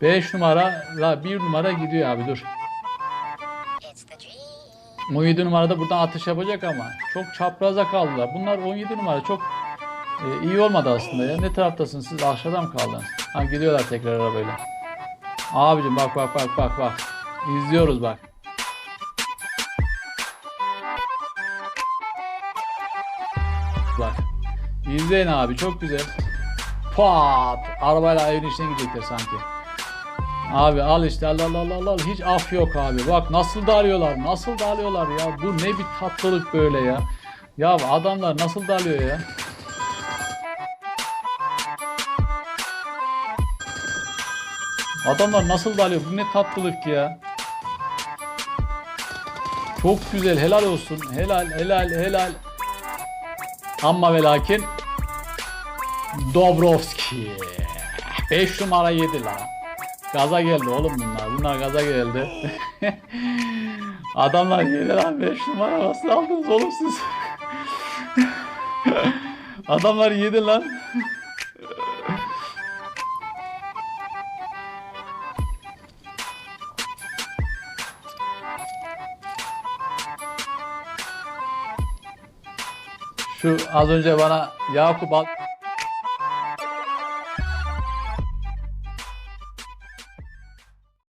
5 numara la 1 numara gidiyor abi dur. Dream. 17 numarada buradan atış yapacak ama çok çapraza kaldılar. Bunlar 17 numara çok e, iyi olmadı aslında ya. Ne taraftasınız siz aşağıda mı kaldınız? Ha gidiyorlar tekrar arabayla. Abicim bak bak bak bak bak. İzliyoruz bak. Bak. İzleyin abi çok güzel. Pat! Arabayla evin içine gidecekler sanki. Abi al işte al al al al al. Hiç af yok abi. Bak nasıl dalıyorlar. Nasıl dalıyorlar ya. Bu ne bir tatlılık böyle ya. Ya adamlar nasıl dalıyor ya. Adamlar nasıl dalıyor? Bu ne tatlılık ya. Çok güzel. Helal olsun. Helal helal helal. Ama ve lakin Dobrovski. 5 numara yedi la. Gaza geldi oğlum bunlar. Bunlar gaza geldi. Adamlar yedi lan 5 numara nasıl aldınız oğlum siz? Adamlar yedi lan. Şu az önce bana Yakup al-